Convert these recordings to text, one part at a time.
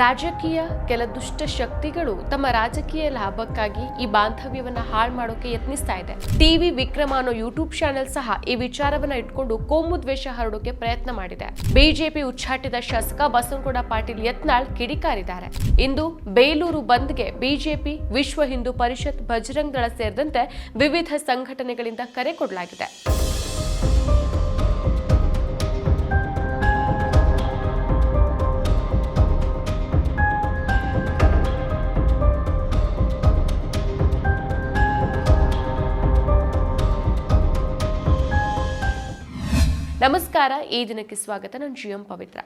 ರಾಜಕೀಯ ಕೆಲ ದುಷ್ಟ ಶಕ್ತಿಗಳು ತಮ್ಮ ರಾಜಕೀಯ ಲಾಭಕ್ಕಾಗಿ ಈ ಬಾಂಧವ್ಯವನ್ನು ಹಾಳು ಮಾಡೋಕೆ ಯತ್ನಿಸ್ತಾ ಇದೆ. ಟಿವಿ ವಿಕ್ರಮ ಅನ್ನೋ ಯೂಟ್ಯೂಬ್ ಚಾನೆಲ್ ಸಹ ಈ ವಿಚಾರವನ್ನ ಇಟ್ಕೊಂಡು ಕೋಮು ದ್ವೇಷ ಹರಡೋಕೆ ಪ್ರಯತ್ನ ಮಾಡಿದೆ. ಬಿಜೆಪಿ ಉಚ್ಚಾಟಿದ ಶಾಸಕ ಬಸವನಗೌಡ ಪಾಟೀಲ್ ಯತ್ನಾಳ್ ಕಿಡಿಕಾರಿದ್ದಾರೆ. ಇಂದು ಬೇಲೂರು ಬಂದ್ಗೆ ಬಿಜೆಪಿ, ವಿಶ್ವ ಹಿಂದೂ ಪರಿಷತ್ ಬಜರಂಗ್ ದಳ ಸೇರಿದಂತೆ ವಿವಿಧ ಸಂಘಟನೆಗಳಿಂದ ಕರೆ ಕೊಡಲಾಗಿದೆ. ನಮಸ್ಕಾರ, ಈ ದಿನಕ್ಕೆ ಸ್ವಾಗತ. ನಾನು ಜಿ ಎಂ ಪವಿತ್ರ.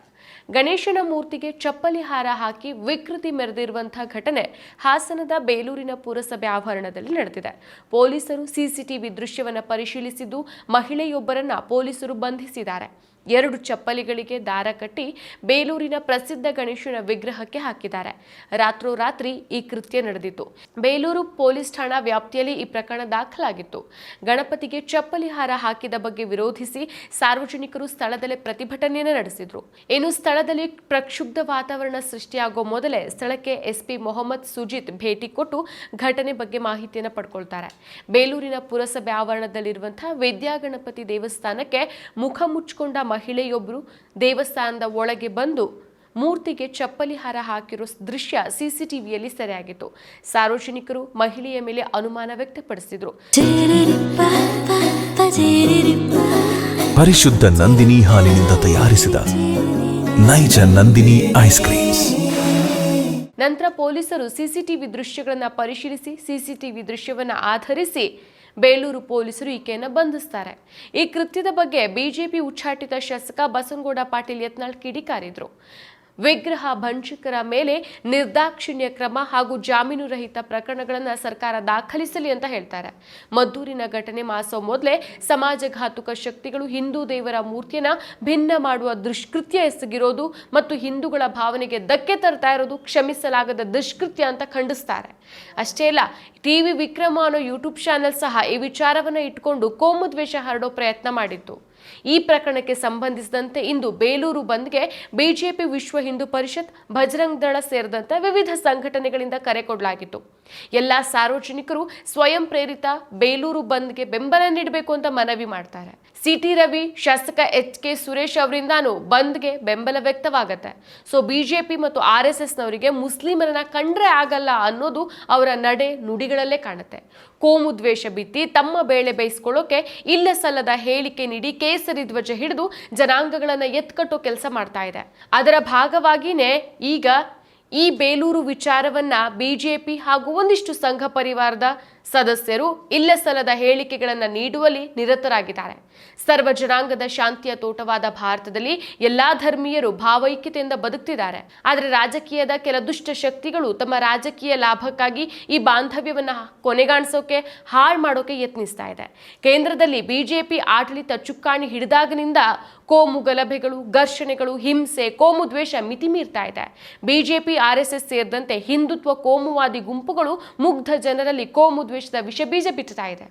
ಗಣೇಶನ ಮೂರ್ತಿಗೆ ಚಪ್ಪಲಿ ಹಾರ ಹಾಕಿ ವಿಕೃತಿ ಮೆರೆದಿರುವಂತಹ ಘಟನೆ ಹಾಸನದ ಬೇಲೂರಿನ ಪುರಸಭೆ ಆವರಣದಲ್ಲಿ ನಡೆದಿದೆ. ಪೊಲೀಸರು ಸಿಸಿಟಿವಿ ದೃಶ್ಯವನ್ನು ಪರಿಶೀಲಿಸಿದ್ದು ಮಹಿಳೆಯೊಬ್ಬರನ್ನ ಪೊಲೀಸರು ಬಂಧಿಸಿದ್ದಾರೆ. ಎರಡು ಚಪ್ಪಲಿಗಳಿಗೆ ದಾರ ಕಟ್ಟಿ ಬೇಲೂರಿನ ಪ್ರಸಿದ್ಧ ಗಣೇಶನ ವಿಗ್ರಹಕ್ಕೆ ಹಾಕಿದ್ದಾರೆ. ರಾತ್ರೋರಾತ್ರಿ ಈ ಕೃತ್ಯ ನಡೆದಿತ್ತು. ಬೇಲೂರು ಪೊಲೀಸ್ ಠಾಣಾ ವ್ಯಾಪ್ತಿಯಲ್ಲಿ ಈ ಪ್ರಕರಣ ದಾಖಲಾಗಿತ್ತು. ಗಣಪತಿಗೆ ಚಪ್ಪಲಿ ಹಾರ ಹಾಕಿದ ಬಗ್ಗೆ ವಿರೋಧಿಸಿ ಸಾರ್ವಜನಿಕರು ಸ್ಥಳದಲ್ಲೇ ಪ್ರತಿಭಟನೆಯನ್ನು ನಡೆಸಿದ್ರು. ಇನ್ನು ಸ್ಥಳದಲ್ಲಿ ಪ್ರಕ್ಷುಬ್ಧ ವಾತಾವರಣ ಸೃಷ್ಟಿಯಾಗೋ ಮೊದಲೇ ಸ್ಥಳಕ್ಕೆ ಎಸ್ಪಿ ಮೊಹಮ್ಮದ್ ಸುಜಿತ್ ಭೇಟಿ ಕೊಟ್ಟು ಘಟನೆ ಬಗ್ಗೆ ಮಾಹಿತಿಯನ್ನು ಪಡ್ಕೊಳ್ತಾರೆ. ಬೇಲೂರಿನ ಪುರಸಭೆ ಆವರಣದಲ್ಲಿರುವಂತಹ ವಿದ್ಯಾಗಣಪತಿ ದೇವಸ್ಥಾನಕ್ಕೆ ಮುಖ ಮುಚ್ಚಿಕೊಂಡ ಮಹಿಳೆಯೊಬ್ಬರು ದೇವಸ್ಥಾನದ ಒಳಗೆ ಬಂದು ಮೂರ್ತಿಗೆ ಚಪ್ಪಲಿ ಹಾರ ಹಾಕಿರೋ ದೃಶ್ಯ ಸಿಸಿಟಿವಿಯಲ್ಲಿ ಸೆರೆಯಾಗಿತ್ತು. ಸಾರ್ವಜನಿಕರು ಮಹಿಳೆಯ ಮೇಲೆ ಅನುಮಾನ ವ್ಯಕ್ತಪಡಿಸಿದ್ರು. ಪರಿಶುದ್ಧ ನಂದಿನಿ ಹಾಲಿನಿಂದ ತಯಾರಿಸಿದ ನೈಜ ನಂದಿನಿ ಐಸ್ ಕ್ರೀಮ್ಸ್. ನಂತರ ಪೊಲೀಸರು ಸಿಸಿಟಿವಿ ದೃಶ್ಯಗಳನ್ನು ಪರಿಶೀಲಿಸಿ ಸಿಸಿಟಿವಿ ದೃಶ್ಯವನ್ನು ಆಧರಿಸಿ ಬೇಲೂರು ಪೊಲೀಸರು ಈಕೆಯನ್ನು ಬಂಧಿಸ್ತಾರೆ. ಈ ಕೃತ್ಯದ ಬಗ್ಗೆ ಬಿಜೆಪಿ ಉಚ್ಚಾಟಿತ ಶಾಸಕ ಬಸನಗೌಡ ಪಾಟೀಲ್ ಯತ್ನಾಳ್ ಕಿಡಿಕಾರಿದ್ರು. ವಿಗ್ರಹ ಭಂಜಕರ ಮೇಲೆ ನಿರ್ದಾಕ್ಷಿಣ್ಯ ಕ್ರಮ ಹಾಗೂ ಜಾಮೀನು ರಹಿತ ಪ್ರಕರಣಗಳನ್ನು ಸರ್ಕಾರ ದಾಖಲಿಸಲಿ ಅಂತ ಹೇಳ್ತಾರೆ. ಮದ್ದೂರಿನ ಘಟನೆ ಮಾಸೋ ಮೊದಲೇ ಸಮಾಜಘಾತುಕ ಶಕ್ತಿಗಳು ಹಿಂದೂ ದೇವರ ಮೂರ್ತಿಯನ್ನ ಭಿನ್ನ ಮಾಡುವ ದುಷ್ಕೃತ್ಯ ಎಸಗಿರೋದು ಮತ್ತು ಹಿಂದೂಗಳ ಭಾವನೆಗೆ ಧಕ್ಕೆ ತರ್ತಾ ಇರೋದು ಕ್ಷಮಿಸಲಾಗದ ದುಷ್ಕೃತ್ಯ ಅಂತ ಖಂಡಿಸ್ತಾರೆ. ಅಷ್ಟೇ ಅಲ್ಲ ಟಿವಿ ವಿಕ್ರಮ ಅನ್ನೋ ಯೂಟ್ಯೂಬ್ ಚಾನೆಲ್ ಸಹ ಈ ವಿಚಾರವನ್ನ ಇಟ್ಕೊಂಡು ಕೋಮು ದ್ವೇಷ ಹರಡೋ ಪ್ರಯತ್ನ ಮಾಡಿತ್ತು ಈ ಪ್ರಕರಣಕ್ಕೆ ಸಂಬಂಧಿಸಿದಂತೆ ಇಂದು ಬೇಲೂರು ಬಂದ್ಗೆ ಬಿಜೆಪಿ ವಿಶ್ವ ಹಿಂದೂ ಪರಿಷತ್ ಬಜರಂಗ್ ದಳ ಸೇರಿದಂತೆ ವಿವಿಧ ಸಂಘಟನೆಗಳಿಂದ ಕರೆ ಕೊಡಲಾಗಿತ್ತು. ಎಲ್ಲ ಸಾರ್ವಜನಿಕರು ಸ್ವಯಂ ಪ್ರೇರಿತ ಬೇಲೂರು ಬಂದ್ಗೆ ಬೆಂಬಲ ನೀಡಬೇಕು ಅಂತ ಮನವಿ ಮಾಡ್ತಾರೆ. ಸಿಟಿ ರವಿ ಶಾಸಕ ಎಚ್ ಕೆ ಸುರೇಶ್ ಅವರಿಂದಾನು ಬಂದ್ಗೆ ಬೆಂಬಲ ವ್ಯಕ್ತವಾಗತ್ತೆ. ಸೊ ಬಿಜೆಪಿ ಮತ್ತು ಆರ್ ಎಸ್ ಎಸ್ನವರಿಗೆ ಮುಸ್ಲಿಮರನ್ನ ಕಂಡ್ರೆ ಆಗಲ್ಲ ಅನ್ನೋದು ಅವರ ನಡೆ ನುಡಿಗಳಲ್ಲೇ ಕಾಣುತ್ತೆ. ಕೋಮು ದ್ವೇಷ ಬಿತ್ತಿ ತಮ್ಮ ಬೇಳೆ ಬೇಯಿಸ್ಕೊಳ್ಳೋಕೆ ಇಲ್ಲ ಸಲ್ಲದ ಹೇಳಿಕೆ ನೀಡಿ ಕೇಸರಿ ಧ್ವಜ ಹಿಡಿದು ಜನಾಂಗಗಳನ್ನ ಎತ್ಕಟ್ಟೋ ಕೆಲಸ ಮಾಡ್ತಾ ಇದೆ. ಅದರ ಭಾಗವಾಗಿನೇ ಈಗ ಈ ಬೇಲೂರು ವಿಚಾರವನ್ನ ಬಿಜೆಪಿ ಹಾಗೂ ಒಂದಿಷ್ಟು ಸಂಘ ಪರಿವಾರದ ಸದಸ್ಯರು ಇಲ್ಲ ಸಲ್ಲದ ಹೇಳಿಕೆಗಳನ್ನು ನೀಡುವಲ್ಲಿ ನಿರತರಾಗಿದ್ದಾರೆ. ಸರ್ವ ಜನಾಂಗದ ಶಾಂತಿಯ ತೋಟವಾದ ಭಾರತದಲ್ಲಿ ಎಲ್ಲಾ ಧರ್ಮೀಯರು ಭಾವೈಕ್ಯತೆಯಿಂದ ಬದುಕ್ತಿದ್ದಾರೆ. ಆದರೆ ರಾಜಕೀಯದ ಕೆಲ ದುಷ್ಟ ಶಕ್ತಿಗಳು ತಮ್ಮ ರಾಜಕೀಯ ಲಾಭಕ್ಕಾಗಿ ಈ ಬಾಂಧವ್ಯವನ್ನು ಕೊನೆಗಾಣಿಸೋಕೆ, ಹಾಳು ಮಾಡೋಕೆ ಯತ್ನಿಸ್ತಾ ಇದೆ. ಕೇಂದ್ರದಲ್ಲಿ ಬಿಜೆಪಿ ಆಡಳಿತ ಚುಕ್ಕಾಣಿ ಹಿಡಿದಾಗಿನಿಂದ ಕೋಮು ಗಲಭೆಗಳು, ಘರ್ಷಣೆಗಳು, ಹಿಂಸೆ, ಕೋಮು ದ್ವೇಷ ಮಿತಿ ಮೀರ್ತಾ ಇದೆ. ಬಿಜೆಪಿ ಆರ್ಎಸ್ಎಸ್ ಸೇರಿದಂತೆ ಹಿಂದುತ್ವ ಕೋಮುವಾದಿ ಗುಂಪುಗಳು ಮುಗ್ಧ ಜನರಲ್ಲಿ ಕೋಮು ದ್ವೇಷದ ವಿಷಬೀಜ ಬಿತ್ತುತ್ತಾ ಇದೆ.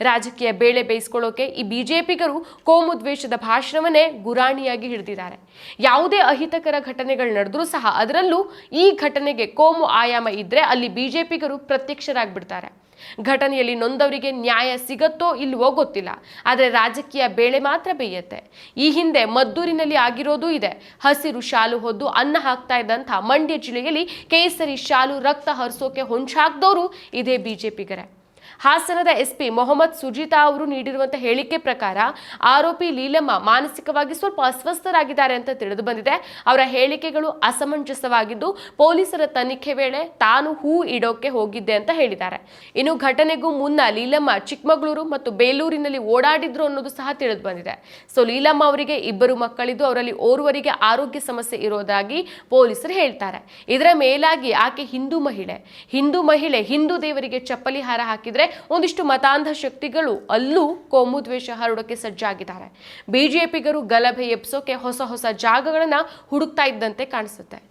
ರಾಜಕೀಯ ಬೇಳೆ ಬೇಯಿಸ್ಕೊಳ್ಳೋಕೆ ಈ ಬಿಜೆಪಿಗರು ಕೋಮು ದ್ವೇಷದ ಭಾಷಣವನ್ನೇ ಗುರಾಣಿಯಾಗಿ ಹಿಡಿದಿದ್ದಾರೆ. ಯಾವುದೇ ಅಹಿತಕರ ಘಟನೆಗಳು ನಡೆದರೂ ಸಹ ಅದರಲ್ಲೂ ಈ ಘಟನೆಗೆ ಕೋಮು ಆಯಾಮ ಇದ್ರೆ ಅಲ್ಲಿ ಬಿಜೆಪಿಗರು ಪ್ರತ್ಯಕ್ಷರಾಗ್ಬಿಡ್ತಾರೆ. ಘಟನೆಯಲ್ಲಿ ನೊಂದವರಿಗೆ ನ್ಯಾಯ ಸಿಗತ್ತೋ ಇಲ್ವೋ ಗೊತ್ತಿಲ್ಲ. ಆದರೆ ರಾಜಕೀಯ ಬೇಳೆ ಮಾತ್ರ ಬೇಯತ್ತೆ. ಈ ಹಿಂದೆ ಮದ್ದೂರಿನಲ್ಲಿ ಆಗಿರೋದು ಇದೆ. ಹಸಿರು ಶಾಲು ಹೊದ್ದು ಅನ್ನ ಹಾಕ್ತಾ ಇದ್ದಂಥ ಮಂಡ್ಯ ಜಿಲ್ಲೆಯಲ್ಲಿ ಕೇಸರಿ ಶಾಲು ರಕ್ತ ಹರಿಸೋಕೆ ಹೊಂಚಾಕ್ದವರು ಇದೇ ಬಿಜೆಪಿಗರೇ. ಹಾಸನದ ಎಸ್ಪಿ ಮೊಹಮ್ಮದ್ ಸುಜಿತಾ ಅವರು ನೀಡಿರುವಂತಹ ಹೇಳಿಕೆ ಪ್ರಕಾರ ಆರೋಪಿ ಲೀಲಮ್ಮ ಮಾನಸಿಕವಾಗಿ ಸ್ವಲ್ಪ ಅಸ್ವಸ್ಥರಾಗಿದ್ದಾರೆ ಅಂತ ತಿಳಿದು ಬಂದಿದೆ. ಅವರ ಹೇಳಿಕೆಗಳು ಅಸಮಂಜಸವಾಗಿದ್ದು ಪೊಲೀಸರ ತನಿಖೆ ವೇಳೆ ತಾನು ಹೂ ಇಡೋಕೆ ಹೋಗಿದ್ದೆ ಅಂತ ಹೇಳಿದ್ದಾರೆ. ಇನ್ನು ಘಟನೆಗೂ ಮುನ್ನ ಲೀಲಮ್ಮ ಚಿಕ್ಕಮಗಳೂರು ಮತ್ತು ಬೇಲೂರಿನಲ್ಲಿ ಓಡಾಡಿದ್ರು ಅನ್ನೋದು ಸಹ ತಿಳಿದು ಬಂದಿದೆ. ಸೊ ಲೀಲಮ್ಮ ಅವರಿಗೆ ಇಬ್ಬರು ಮಕ್ಕಳಿದ್ದು ಅವರಲ್ಲಿ ಓರ್ವರಿಗೆ ಆರೋಗ್ಯ ಸಮಸ್ಯೆ ಇರೋದಾಗಿ ಪೊಲೀಸರು ಹೇಳ್ತಾರೆ. ಇದರ ಮೇಲಾಗಿ ಆಕೆ ಹಿಂದೂ ಮಹಿಳೆ. ಹಿಂದೂ ಮಹಿಳೆ ಹಿಂದೂ ದೇವರಿಗೆ ಚಪ್ಪಲಿ ಹಾರ ಹಾಕಿದ್ರೆ ಒಂದಿಷ್ಟು ಮತಾಂಧ ಶಕ್ತಿಗಳು ಅಲ್ಲೂ ಕೋಮು ದ್ವೇಷ ಹರಡೋಕೆ ಸಜ್ಜಾಗಿದ್ದಾರೆ. ಬಿಜೆಪಿಗರು ಗಲಭೆ ಎಬ್ಸೋಕೆ ಹೊಸ ಹೊಸ ಜಾಗಗಳನ್ನ ಹುಡುಕ್ತಾ ಇದ್ದಂತೆ ಕಾಣಿಸುತ್ತೆ.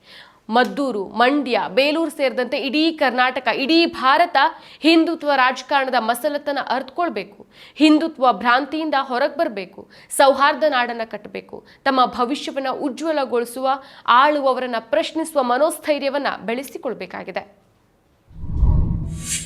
ಮದ್ದೂರು, ಮಂಡ್ಯ, ಬೇಲೂರು ಸೇರಿದಂತೆ ಇಡೀ ಕರ್ನಾಟಕ, ಇಡೀ ಭಾರತ ಹಿಂದುತ್ವ ರಾಜಕಾರಣದ ಮಸಲತನ ಅರ್ಥಕೊಳ್ಬೇಕು ಹಿಂದುತ್ವ ಭ್ರಾಂತಿಯಿಂದ ಹೊರಗೆ ಬರಬೇಕು. ಸೌಹಾರ್ದ ನಾಡನ್ನ ಕಟ್ಟಬೇಕು ತಮ್ಮ ಭವಿಷ್ಯವನ್ನ ಉಜ್ವಲಗೊಳಿಸುವ, ಆಳುವವರನ್ನ ಪ್ರಶ್ನಿಸುವ ಮನೋಸ್ಥೈರ್ಯವನ್ನ ಬೆಳೆಸಿಕೊಳ್ಬೇಕಾಗಿದೆ.